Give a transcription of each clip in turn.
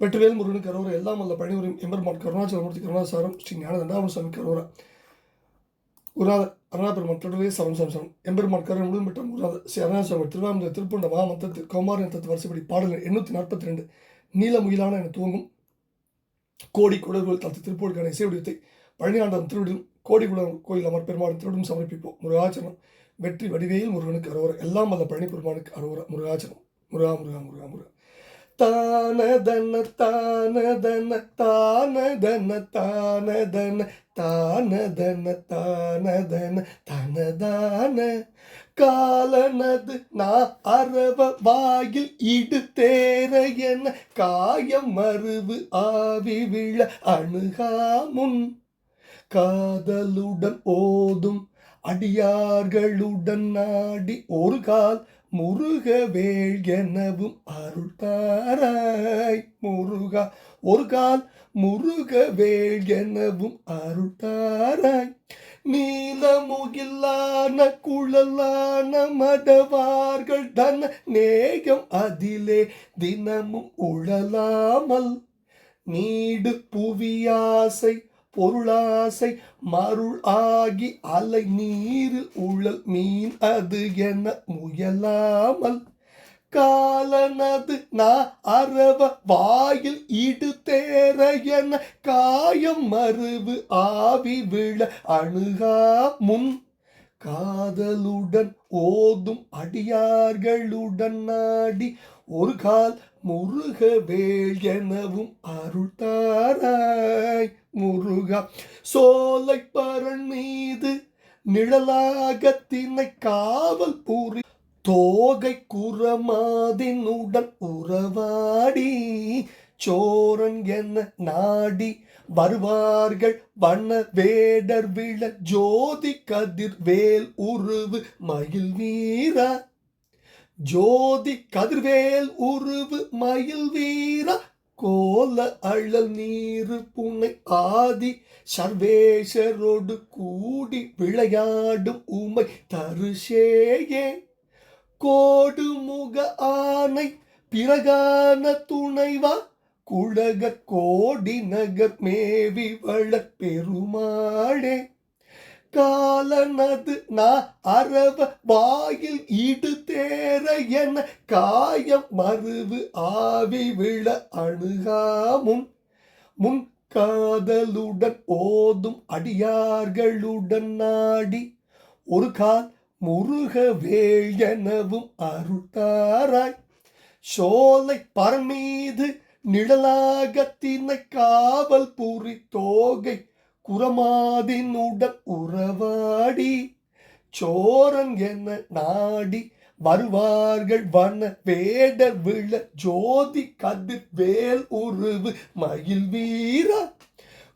வெற்றிவேல் முருகன் கரோரா எல்லாம் அல்ல பணிபுரியும் எம்பெருமான் கருணாச்சலமூர்த்தி கருணாசாரம் ஸ்ரீ ஞான தண்டாமன் சுவாமி கரோரா குருநாதர் அருணாபெருமான் தொடர்வே சவன் சவன் சவன் எம்பெருமான் கருணை முழுவதும் பெற்ற குருநாத ஸ்ரீ அருணாசாமி திருவாரூர் திருப்பூண்ட மாமந்தத்தில் கௌமார தத்து வரிசைப்படி பாடல் எண்ணூற்றி நாற்பத்தி ரெண்டு நீலமுயிலான என துவங்கும் கோடி குடல்கள் தத்து திருப்பூருக்கான இசை வடிவத்தை பழனியாண்டம் திருவிடும் கோடி குடல் கோயில் அமர் பெருமாள் திருவிடும் சமர்ப்பிப்போம். முருகாச்சனம் வெற்றி வடிவேல் முருகனுக்கு அரோரா எல்லாம் வல்ல பழனி பெருமானுக்கு அரோரா முருகாச்சனம் முருகா முருகா முருகா முருகா. தானதன தானதன தானதன தானதன தானதன தானதன தனதான. காலனது நான் அரவ வாயில் இடு தேர என காயம் மறுவு ஆவி விழ அணுகாமுன் காதலுடன் ஓதும் அடியார்களுடன் நாடி ஒரு கால் முருகவேள் எனவும் அருள் தாராய் முருகா ஒரு கால் முருகவேள் எனவும் அருள் தாராய் நீலமுகிலான குழலான மடவார்கள் தன நேயம் அதிலே தினமும் உழலாமல். நீடு புவியாசை பொருளாசை மருள் ஆகி அலை நீரில் உழல் மீன் அது என முயலாமல் காலனது நா அரவ வாயில் இடு தேர என காயம் மறுவு ஆவி விழ அணுகா முன் காதலுடன் ஓதும் அடியார்களுடன் நாடி ஒரு கால் முருக வேல் எனவும் அருள்தாராய் முருகா சோலை பரன் மீது நிழலாகத்தினை காவல் பூரி தோகை குரமாதினுடன் உறவாடி சோரன் என்ன நாடி வருவார்கள் வண்ண வேடர் விழ ஜோதி கதிர் வேல் உருவு மயில் வீரா. ஜோதி கதிர்வேல் உருவு மயில் வீரா. கோல அழல் நீரு புனை ஆதி சர்வேஷரோடு கூடி விளையாடும் உமை தருஷேயே. கோடு முக ஆனை பிறகான துணைவா. குழக கோடி நகர் மேவி வள பெருமாளே காலனது நான் அரவ வாயில் இடு தேர என காயம் மறுவு ஆவி விழ அணுகாமும். முன் காதலுடன் ஓதும் அடியார்களுடன் நாடி ஒரு கால் முருக வேள் எனவும் அருள்தாராய் சோலை பரமீது நிழலாக திணை காவல் பூரி தோகை குரமாதினுடன் உறவாடி சோரன் என நாடி வருவார்கள் வன வேடர் விழ ஜோதி கதிர் வேல் உருவு மயில் வீரா.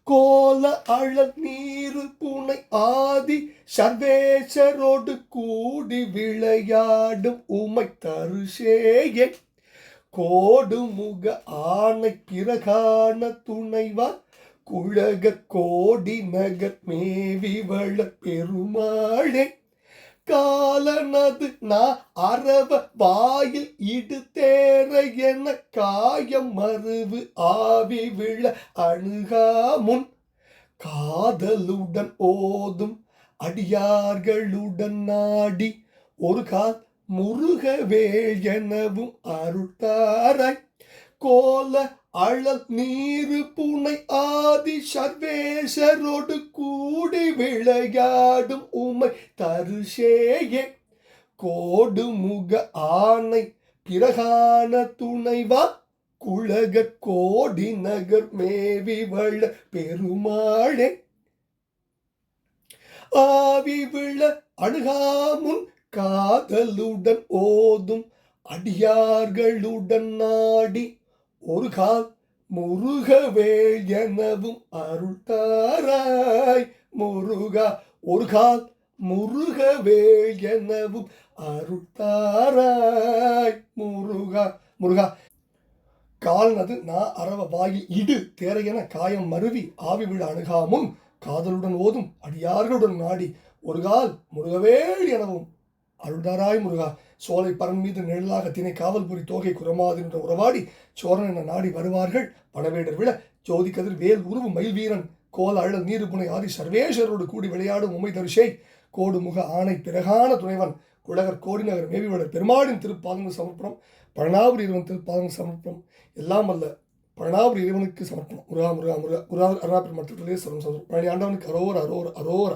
கோல அழல் நீரு புனை ஆதி சர்வேசரோடு கூடி விளையாடும் உமை தருஷேயே கோடுமுக ஆணை பிறகான துணைவா? குழக கோடி நகர் மேவி பெருமாளே. காலனது நான் அரவ வாயில் இடுத்தேற என காயம் மறுவு ஆவி விழ அணுகாமுன் காதலுடன் ஓதும் அடியார்களுடன் நாடி ஒரு கால் முருகவேல் எனவும் அருள்தாராய். கோல அழல் நீரு புனை ஆதி சர்வேசரோடு கூடி விளையாடும் உமை தருஷேயே கோடு முக ஆணை பிரகான துணைவா. குழக கோடி நகர் மேவி வள பெருமாளே. ஆவி விழ அணுகாமுன் காதலுடன் ஓதும் அடியார்களுடன் நாடி ஒரு கால் முருகவேள் எனவும் அருள்தாராய் முருகா ஒரு கால் முருகவேள் எனவும் அருள்தாராய் முருகா முருகா. கால்னது நான் அறவ வாயில் இடு தேரையென காயம் மருவி ஆவி விழ அணுகாமும் காதலுடன் ஓதும் அடியார்களுடன் நாடி ஒரு கால் முருகவேள் எனவும் அருள்தாராய் முருகா சோலை பரன் மீது நிழலாக தினை காவல்புரி தோகை குரமாது என்ற உறவாடி சோரன் என நாடி வருவார்கள். பணவேடர் விழ ஜோதி கதிர் வேல் உருவு மயில் வீரன் கோல அழல் நீருபுனை ஆதி சர்வேஸ்வரோடு கூடி விளையாடும் உமை தரிசை கோடு முக ஆணை பிறகான துணைவன் குலகர் கோடிநகர் மேவிவளர் பெருமாளின் திருப்பாதங்க சமர்ப்பணம் பழனாவூர் இறைவன் திருப்பாதங்க சமர்ப்பணம் எல்லாம் அல்ல பழனாவூர் இறைவனுக்கு சமர்ப்பணம். முருகா முருகா முருகா முருகா அருணா பெருமாள் திருவிழே சமர்ப்பணம் பழனி ஆண்டவனுக்கு அரோர அரோர அரோர.